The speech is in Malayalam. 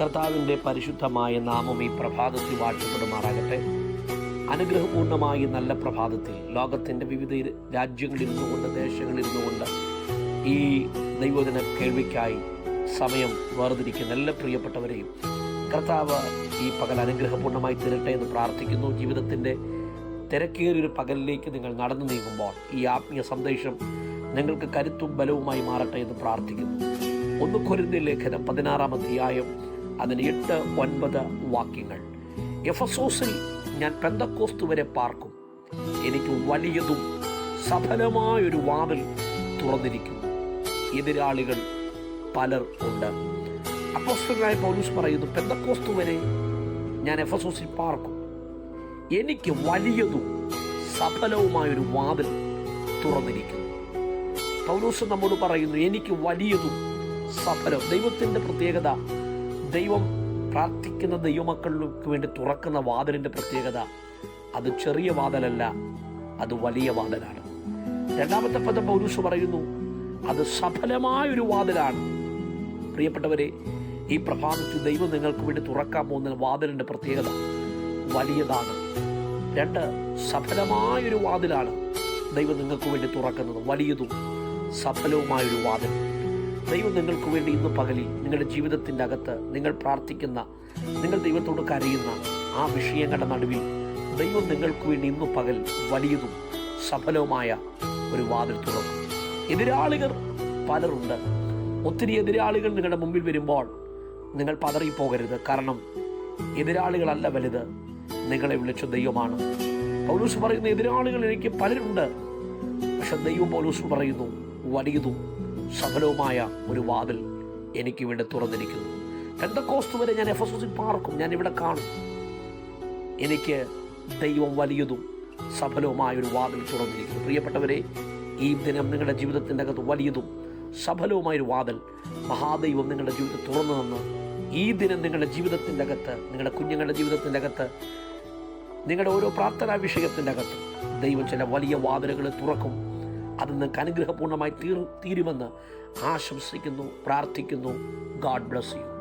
കർത്താവിന്റെ പരിശുദ്ധമായ നാമം ഈ പ്രഭാതത്തിൽ വാഴ്ത്തപ്പെടുമാറാകട്ടെ. അനുഗ്രഹപൂർണമായ നല്ല പ്രഭാതത്തിൽ ലോകത്തിന്റെ വിവിധ രാജ്യങ്ങളിൽ നിന്നുകൊണ്ട് ദേശങ്ങളിൽ നിന്നുകൊണ്ട് കൊണ്ട് ഈ ദൈവദിന കേൾവിക്കായി സമയം വേർതിരിക്കുന്ന നല്ല പ്രിയപ്പെട്ടവരെയും കർത്താവ് ഈ പകൽ അനുഗ്രഹപൂർണമായി തീരട്ടെ എന്ന് പ്രാർത്ഥിക്കുന്നു. ജീവിതത്തിന്റെ തിരക്കേറിയൊരു പകലിലേക്ക് നിങ്ങൾ നടന്നു നീങ്ങുമ്പോൾ ഈ ആത്മീയ സന്ദേശം നിങ്ങൾക്ക് കരുത്തും ബലവുമായി മാറട്ടെ എന്ന് പ്രാർത്ഥിക്കുന്നു. ഒന്ന് കൊരിന്തി ലേഖനം പതിനാറാം അധ്യായം അതിന് എട്ട് ഒൻപത് വാക്യങ്ങൾ. എഫസോസിൽ ഞാൻ പെന്തക്കോസ്തു വരെ പാർക്കും. എനിക്ക് വലിയതും സഫലമായൊരു വാതിൽ തുറന്നിരിക്കുന്നു എതിരാളികൾ പലർ ഉണ്ട്. അപ്പോസ്റ്റലായ പൗലൂസ് പറയുന്നു പെന്തക്കോസ്തു വരെ ഞാൻ എഫസോസിൽ പാർക്കും. എനിക്ക് വലിയതും സഫലവുമായൊരു വാതിൽ തുറന്നിരിക്കുന്നു പൗലൂസ് നമ്മോട് പറയുന്നു എനിക്ക് വലിയതും സഫലം ദൈവത്തിന്റെ പ്രത്യേകത ദൈവം പ്രാർത്ഥിക്കുന്ന ദൈവമക്കൾക്ക് വേണ്ടി തുറക്കുന്ന വാതിലിന്റെ പ്രത്യേകത അത് ചെറിയ വാതിലല്ല അത് വലിയ വാതിലാണ്. രണ്ടാമത്തെ പദം പൗരുഷ് പറയുന്നു അത് സഫലമായൊരു വാതിലാണ്. പ്രിയപ്പെട്ടവരെ ഈ പ്രഭാതത്തിൽ ദൈവം നിങ്ങൾക്ക് വേണ്ടി തുറക്കാൻ പോകുന്ന വാതിലിന്റെ പ്രത്യേകത വലിയതാണ്. രണ്ട് സഫലമായൊരു വാതിലാണ് ദൈവം നിങ്ങൾക്ക് വേണ്ടി തുറക്കുന്നത്. വലിയതും സഫലവുമായൊരു വാതിൽ. ദൈവം നിങ്ങൾക്ക് വേണ്ടി ഇന്ന് പകലിൽ നിങ്ങളുടെ ജീവിതത്തിന്റെ അകത്ത് നിങ്ങൾ പ്രാർത്ഥിക്കുന്ന നിങ്ങൾ ദൈവത്തോട് കരയുന്ന ആ വിഷയങ്ങളുടെ നടുവിൽ ദൈവം നിങ്ങൾക്ക് വേണ്ടി ഇന്ന് പകൽ വലിയതും സഫലവുമായ ഒരു വാതിൽ തുറക്കും. എതിരാളികൾ പലരുണ്ട്. ഒത്തിരി എതിരാളികൾ നിങ്ങളുടെ മുമ്പിൽ വരുമ്പോൾ നിങ്ങൾ പതറിപ്പോകരുത്. കാരണം എതിരാളികളല്ല വലുത്. നിങ്ങളെ വിളിച്ച ദൈവമാണ്. പൗലൂസ് പറയുന്ന എതിരാളികൾ എനിക്ക് പലരുണ്ട്. പക്ഷെ ദൈവം പൗലൂസ് പറയുന്നു വലിയതും സഫലവുമായ ഒരു വാതിൽ എനിക്ക് വേണ്ടി തുറന്നിരിക്കുന്നു. പെന്തക്കോസ്തു വരെ ഞാൻ എഫ് എസ് പാർക്കും ഞാൻ ഇവിടെ കാണും. എനിക്ക് ദൈവം വലിയതും സഫലവുമായ ഒരു വാതിൽ തുറന്നിരിക്കുന്നു. പ്രിയപ്പെട്ടവരെ ഈ ദിനം നിങ്ങളുടെ ജീവിതത്തിന്റെ അകത്ത് വലിയതും സഫലവുമായ ഒരു വാതിൽ മഹാദൈവം നിങ്ങളുടെ ജീവിതത്തിൽ തുറന്നു തന്ന്. ഈ ദിനം നിങ്ങളുടെ ജീവിതത്തിന്റെ അകത്ത് നിങ്ങളുടെ കുഞ്ഞുങ്ങളുടെ ജീവിതത്തിന്റെ അകത്ത് നിങ്ങളുടെ ഓരോ പ്രാർത്ഥനാ വിഷയത്തിന്റെ അകത്ത് ദൈവം ചില വലിയ വാതിലുകൾ തുറക്കും. അത് നിങ്ങൾക്ക് അനുഗ്രഹപൂർണമായി തീർ തീരുമെന്ന് ആശംസിക്കുന്നു പ്രാർത്ഥിക്കുന്നു. God bless you